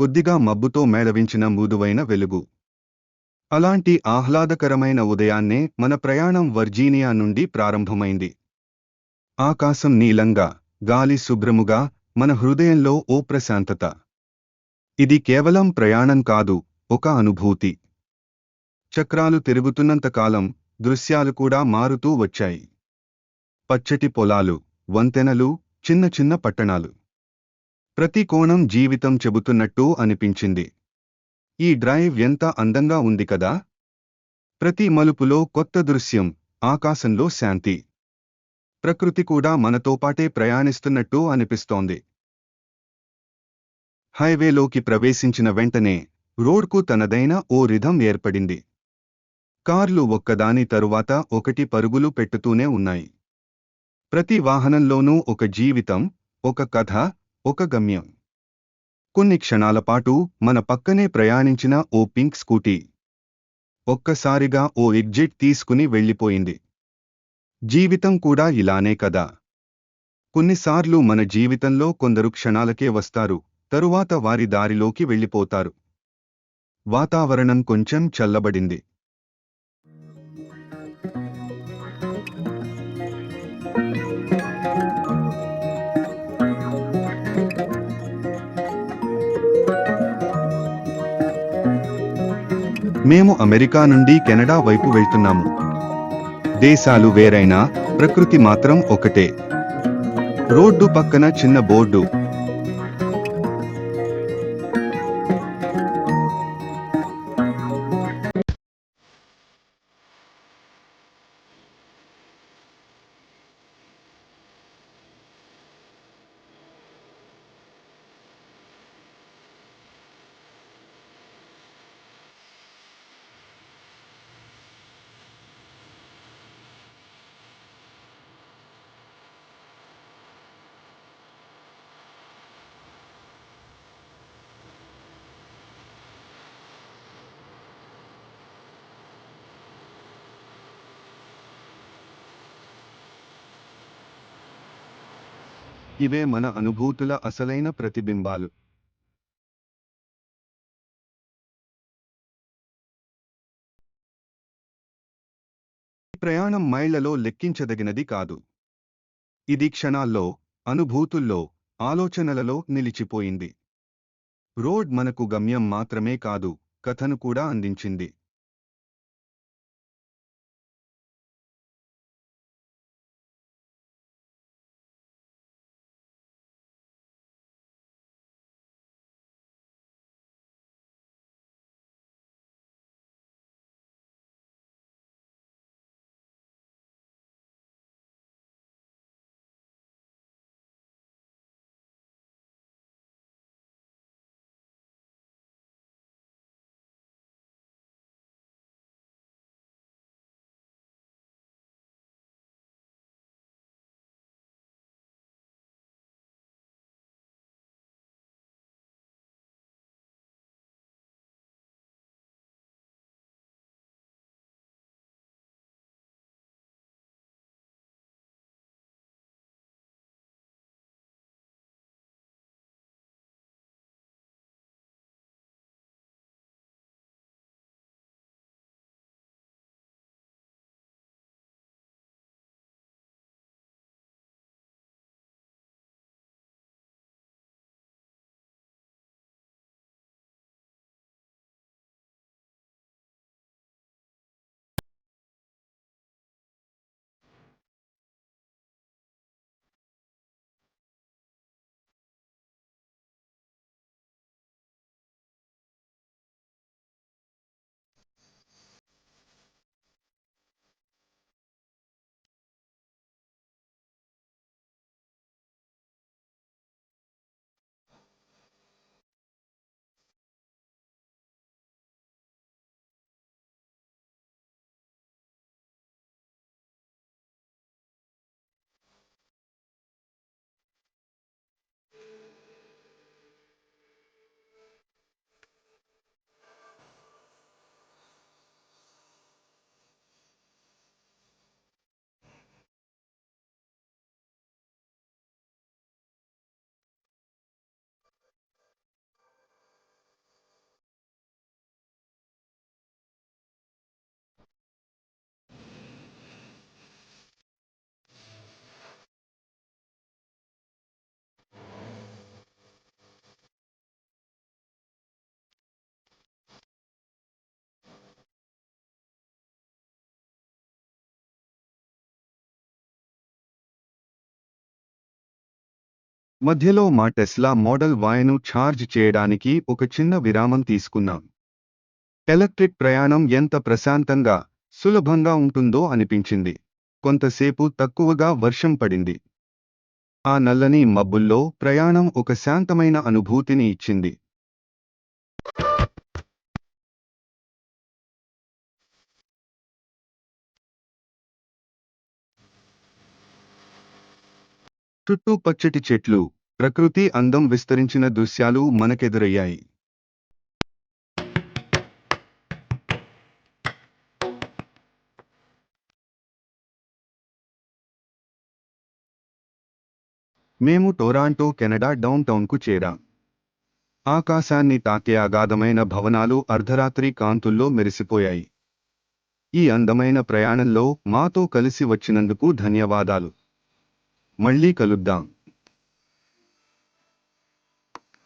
కొద్దిగా మబ్బుతో మేళవించిన మృదువైన వెలుగు. అలాంటి ఆహ్లాదకరమైన ఉదయాన్నే మన ప్రయాణం వర్జీనియా నుండి ప్రారంభమైంది. ఆకాశం నీలంగా గాలి శుభ్రముగా మన హృదయంలో ఓ ప్రశాంతత. ఇది కేవలం ప్రయాణం కాదు ఒక అనుభూతి. చక్రాలు తిరుగుతున్నంతకాలం దృశ్యాలు కూడా మారుతూ వచ్చాయి. పచ్చటి పొలాలు వంతెనలు చిన్న చిన్న పట్టణాలు. ప్రతి కోణం జీవితం చెబుతున్నట్టు అనిపించింది. ఈ డ్రైవ్ ఎంత అందంగా ఉంది కదా? ప్రతి మలుపులో కొత్త దృశ్యం ఆకాశంలో శాంతి. ప్రకృతి కూడా మనతో పాటే ప్రయాణిస్తున్నట్టు అనిపిస్తోంది. హైవేలోకి ప్రవేశించిన వెంటనే రోడ్కు తనదైన ఓ రిధం ఏర్పడింది. కార్లు ఒక్కదాని తరువాత ఒకటి పరుగులు పెట్టుతూనే ఉన్నాయి. ప్రతి వాహనంలోనూ ఒక జీవితం ఒక కథ ఒక గమ్యం. కొన్ని క్షణాల పాటు మన పక్కనే ప్రయాణించిన ఓ పింక్ స్కూటీ. ఒక్కసారిగా ఓ ఎగ్జిట్ తీసుకుని వెళ్ళిపోయింది. జీవితం కూడా ఇలానే కదా. కొన్నిసార్లు మన జీవితంలో కొందరు క్షణాలకే వస్తారు తరువాత వారి దారిలోకి వెళ్ళిపోతారు. వాతావరణం కొంచెం చల్లబడింది. మేము అమెరికా నుండి కెనడా వైపు వెళ్తున్నాము. దేశాలు వేరైనా ప్రకృతి మాత్రం ఒకటే. రోడ్డు పక్కన చిన్న బోర్డు. ఇవే మన అనుభూతుల అసలైన ప్రతిబింబాలు. ప్రయాణం మైళ్ళలో లెక్కించదగినది కాదు. ఇది క్షణాల్లో అనుభూతుల్లో ఆలోచనలలో నిలిచిపోయింది. రోడ్ మనకు గమ్యం మాత్రమే కాదు కథను కూడా అందించింది. మధ్యలో మా టెస్లా మోడల్ వాయను ఛార్జ్ చేయడానికి ఒక చిన్న విరామం తీసుకున్నాం. ఎలక్ట్రిక్ ప్రయాణం ఎంత ప్రశాంతంగా సులభంగా ఉంటుందో అనిపించింది. కొంతసేపు తక్కువగా వర్షం పడింది. ఆ నల్లని మబ్బుల్లో ప్రయాణం ఒక శాంతమైన అనుభూతిని ఇచ్చింది. చుట్టూ పచ్చటి చెట్లు ప్రకృతి అందం విస్తరించిన దృశ్యాలు మనకెదురయ్యాయి. మేము టొరాంటో కెనడా డౌన్ టౌన్కు చేరాం. ఆకాశాన్ని తాకే అగాధమైన భవనాలు అర్ధరాత్రి కాంతుల్లో మెరిసిపోయాయి. ఈ అందమైన ప్రయాణంలో మాతో కలిసి వచ్చినందుకు ధన్యవాదాలు. మళ్ళీ కలుద్దాం.